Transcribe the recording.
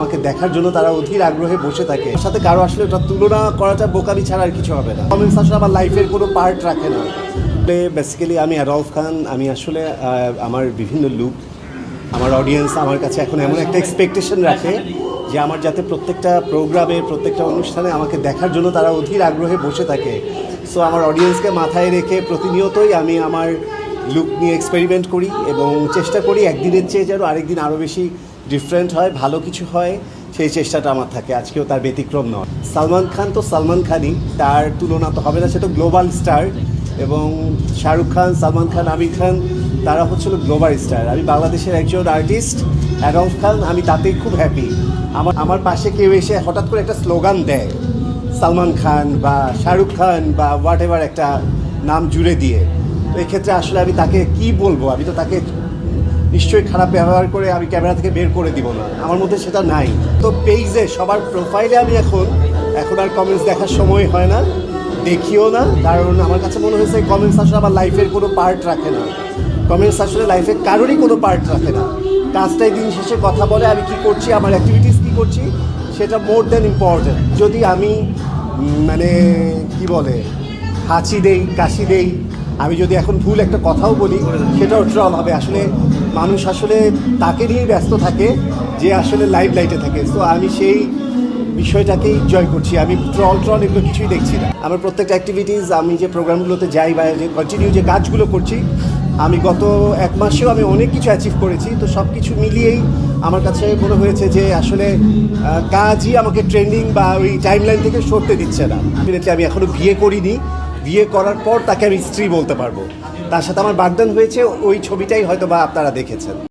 আমাকে দেখার জন্য তারা অধীর আগ্রহে বসে থাকে। সাথে কারও আসলে ওটা তুলনা করাটা বোকামি ছাড়া আর কিছু হবে না। কমেন্টস আসলে আমার লাইফের কোনো পার্ট রাখে না। বেসিক্যালি আমি অ্যাডলফ খান আমি আসলে আমার বিভিন্ন লুক আমার অডিয়েন্স আমার কাছে এখন এমন একটা এক্সপেকটেশন রাখে যে আমার যাতে প্রত্যেকটা প্রোগ্রামে প্রত্যেকটা অনুষ্ঠানে আমাকে দেখার জন্য তারা অধীর আগ্রহে বসে থাকে। সো আমার অডিয়েন্সকে মাথায় রেখে প্রতিনিয়তই আমি আমার লুক নিয়ে এক্সপেরিমেন্ট করি এবং চেষ্টা করি একদিনের চেয়ে যেন আরেকদিন আরও বেশি ডিফারেন্ট হয়, ভালো কিছু হয়, সেই চেষ্টাটা আমার থাকে। আজকেও তার ব্যতিক্রম নয়। সালমান খান তো সালমান খানই, তার তুলনা তো হবে না, সে তো গ্লোবাল স্টার এবং শাহরুখ খান, সালমান খান, আমির খান, তারা হচ্ছিল গ্লোবাল স্টার আমি বাংলাদেশের একজন আর্টিস্ট অ্যাডলফ খান, আমি তাতেই খুব হ্যাপি আমার আমার পাশে কেউ এসে হঠাৎ করে একটা স্লোগান দেয়, সালমান খান বা শাহরুখ খান বা হোয়াট একটা নাম জুড়ে দিয়ে। তো এক্ষেত্রে আসলে আমি তাকে কি বলব? আমি তো তাকে নিশ্চয়ই খারাপ ব্যবহার করে আমি ক্যামেরা থেকে বের করে দিব না। আমার মধ্যে সেটা নাই। তো পেজে, সবার প্রোফাইলে আমি এখন এখন আর কমেন্টস দেখার সময় হয় না, দেখিও না। কারণ আমার কাছে মনে হয়েছে কমেন্টস আসলে আমার লাইফের কোনো পার্ট রাখে না। কমেন্টস আসলে লাইফের কারোরই কোনো পার্ট রাখে না। কাজটাই দিন শেষে কথা বলে আমি কি করছি, আমার অ্যাক্টিভিটিস কি করছি, সেটা মোর দ্যান ইম্পর্টেন্ট যদি আমি মানে কি বলে, হাঁচি দেই, কাশি দেই আমি যদি এখন ভুল একটা কথাও বলি, সেটাও ট্রল হবে। আসলে মানুষ আসলে তাকে নিয়েই ব্যস্ত থাকে, যে আসলে লাইভ লাইটে থাকে। তো আমি সেই বিষয়টাকেই জয় করছি। আমি ট্রল ট্রল এগুলো কিছুই দেখছি না। আমার প্রত্যেকটা অ্যাক্টিভিটিস আমি যে প্রোগ্রামগুলোতে যাই বা যে কন্টিনিউ যে কাজগুলো করছি, আমি গত এক মাসেও আমি অনেক কিছু অ্যাচিভ করেছি। তো সব কিছু মিলিয়েই আমার কাছে মনে হয়েছে যে আসলে কাজই আমাকে ট্রেন্ডিং বা ওই টাইম লাইন থেকে সরতে দিচ্ছে না। আমি এখনও বিয়ে করিনি। বিয়ে করার পর তাকে আমি স্ত্রী বলতে পারব। তার সাথে আমার বাগদান হয়েছে, ওই ছবিটাই হয়তো বা আপনারা দেখেছেন।